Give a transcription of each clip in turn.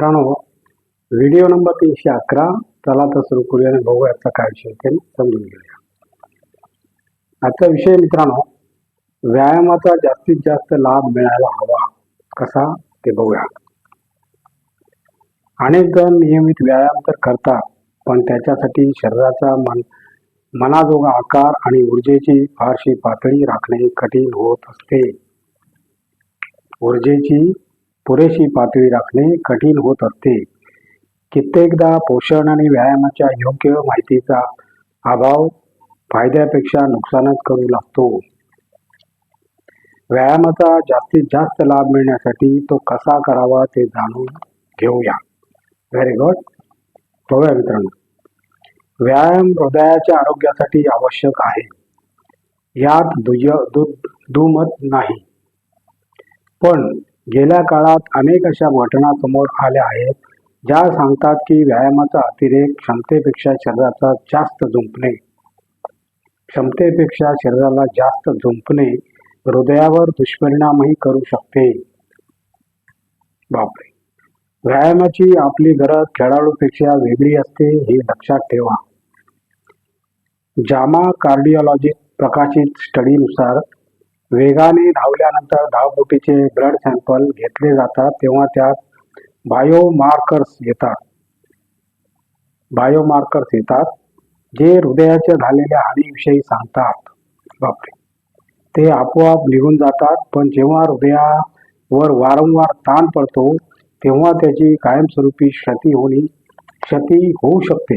मित्रांनो video number तीनशे अकरा. चला तर सुरू करूया आणि बघू याचा काय विषय ते समजून घेऊया. आजचा विषय मित्रांनो व्यायामाचा जास्तीत जास्त लाभ मिळायला हवा. कसा? ते बघूया. अनेक जण नियमित व्यायाम तर करतात पण त्याच्यासाठी शरीराचा मन मनाजोगा आकार आणि ऊर्जेची फारशी पातळी राखणे कठीण होत असते. ऊर्जेची पुरेशी पातळी राखणे कठीण होत असते. कित्येकदा पोषण आणि व्यायामाच्या योग्य माहितीचा अभाव फायद्यापेक्षा नुकसानच करू लागतो. व्यायामाचा जास्तीत जास्त लाभ मिळण्यासाठी तो कसा करावा ते जाणून घेऊया. व्हेरी गुड बघूया मित्रांनो. व्यायाम हृदयाच्या आरोग्यासाठी आवश्यक आहे. यात दुय दु दुमत नाही. पण गेल्या काळात अनेक अशा घटना समोर आल्या आहेत ज्या सांगतात की व्यायामाचा अतिरेक क्षमतेपेक्षा शरीराचा जास्त झुंपणे. क्षमतेपेक्षा शरीराला जास्त झुंपणे हृदयावर दुष्परिणामही करू शकते. बापरे! व्यायामाची आपली गरज खेळाडूपेक्षा वेगळी असते हे लक्षात ठेवा. जामा कार्डिओलॉजी प्रकाशित स्टडीनुसार वेगाने धावल्यानंतर धावपोटीचे ब्लड सॅम्पल घेतले जातात तेव्हा त्यात बायोमार्कर्स येतात. बायोमार्कर्स येतात जे हृदयाच्या झालेल्या हानीविषयी सांगतात. बापरे. ते आपोआप निघून जातात पण जेव्हा हृदयावर वारंवार ताण पडतो तेव्हा त्याची कायमस्वरूपी क्षती होणे क्षती होऊ शकते.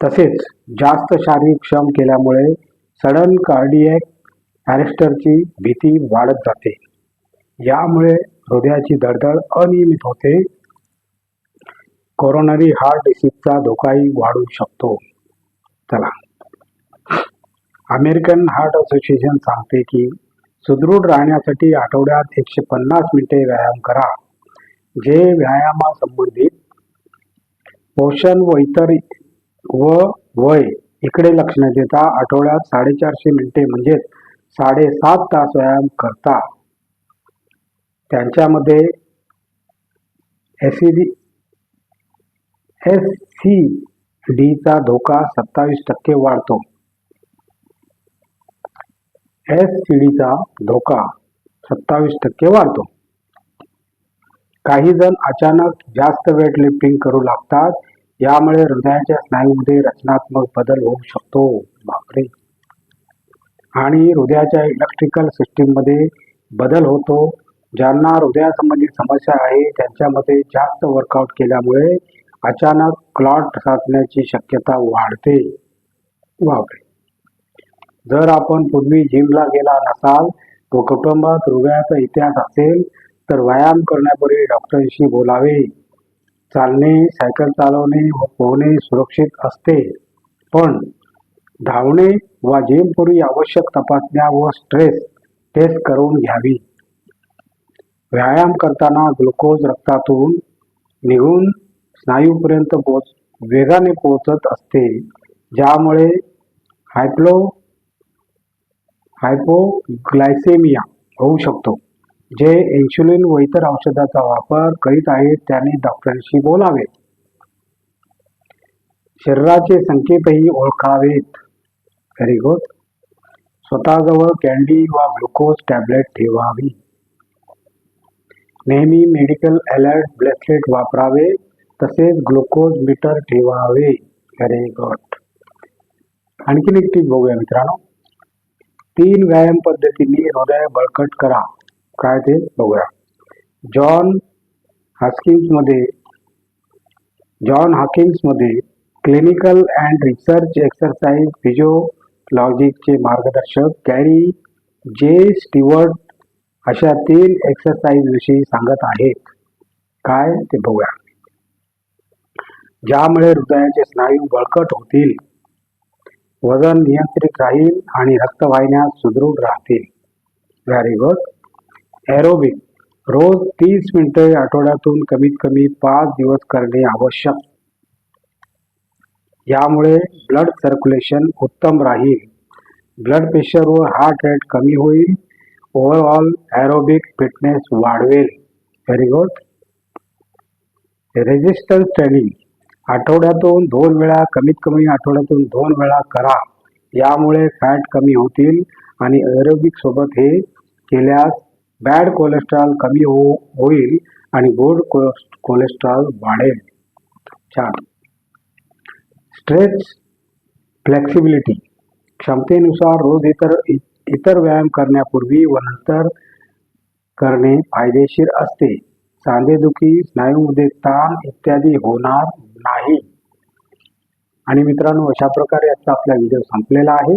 तसेच जास्त शारीरिक श्रम केल्यामुळे सडन कार्डियक अरेस्टरची भीती वाढत जाते. यामुळे हृदयाची धडधड अनियमित होते. कोरोनरी हार्ट डिसीजचा धोकाही वाढू शकतो. चला. अमेरिकन हार्ट असोसिएशन सांगते की सुदृढ राहण्यासाठी आठवड्यात एकशे पन्नास मिनिटे व्यायाम करा जे व्यायामासंबंधित पोषण व इतर व वय इकडे लक्ष न देता आठवड्यात साडेचारशे मिनिटे म्हणजेच साडेसात तास व्यायाम करता त्यांच्यामध्ये एसिडी एस सी डीचा धोका सत्तावीस टक्के वाढतो. एस सी डीचा धोका सत्तावीस टक्के वाढतो. काही जण अचानक जास्त वेट लिफ्टिंग करू लागतात. यामुळे हृदयाच्या स्नायूमध्ये रचनात्मक बदल होऊ शकतो बापरे आणि हृदयाच्या इलेक्ट्रिकल सिस्टीममध्ये बदल होतो. ज्यांना हृदयासंबंधी समस्या आहे त्यांच्यामध्ये जास्त वर्कआउट केल्यामुळे अचानक क्लॉट साचण्याची शक्यता वाढते. बापरे जर आपण पूर्वी जिमला गेला नसाल व कुटुंबात हृदयाचा इतिहास असेल तर व्यायाम करण्यापूर्वी डॉक्टरांशी बोलावे. चालणे सायकल चालवणे व पोहणे सुरक्षित असते. पण धावणे व जिमपूर्वी आवश्यक तपासण्या व स्ट्रेस टेस्ट करून घ्यावी. व्यायाम करताना ग्लुकोज रक्तातून निघून स्नायूपर्यंत पोच वेगाने पोहोचत असते. ज्यामुळे हायप्लो हायपोग्लायसेमिया होऊ शकतो. जे इन्शुलिन व इतर औषधाचा वापर करीत आहेत त्याने डॉक्टरांशी बोलावे. शरीराचे संकेतही ओळखावेत. व्हेरी गुड स्वतःजवळ कॅन्डी वा ग्लुकोज टॅबलेट ठेवावी. नेहमी मेडिकल अलर्ट ब्रेसलेट वापरावे तसेच ग्लुकोज मीटर ठेवावे. व्हेरी गुड आणखीन एक टीप बघूया मित्रांनो. तीन व्यायाम पद्धतीने हृदय बळकट करा. काय ते बघूया. जॉन हस्किन्समध्ये जॉन हॉकिन्समध्ये क्लिनिकल अँड रिसर्च एक्सरसाइज फिजिओलॉजीचे मार्गदर्शक कॅरी जे स्टीवर्ट अशा तीन एक्सरसाइज विषयी सांगत आहेत. काय ते बघूया. ज्यामुळे हृदयाचे स्नायू बळकट होतील वजन नियंत्रित राहील आणि रक्तवाहिन्या सुदृढ राहतील. Very good. एरोबिक रोज तीस मिनिटे आठवड्यातून कमीत कमी पाच दिवस करणे आवश्यक. यामुळे ब्लड सर्क्युलेशन उत्तम राहील. ब्लड प्रेशर व हार्ट रेट कमी होईल. ओव्हरऑल ॲरोबिक फिटनेस वाढवेल. व्हेरी गुड रेजिस्टन्स ट्रेनिंग आठवड्यातून दोन वेळा कमीत कमी आठवड्यातून दोन वेळा करा. यामुळे फॅट कमी होतील आणि एरोबिकसोबत हे केल्यास बॅड कोलेस्ट्रॉल कमी हो होईल आणि गुड कोलेस्ट्रॉल वाढेल. छान स्ट्रेच फ्लेक्सिबिलिटी. क्षमतेनुसार रोज इतर इतर व्यायाम करण्यापूर्वी व नंतर करणे फायदेशीर असते. सांधेदुखी स्नायूमध्ये ताण इत्यादी होणार नाही. आणि मित्रांनो अशा प्रकारे आजचा आपला व्हिडिओ संपलेला आहे.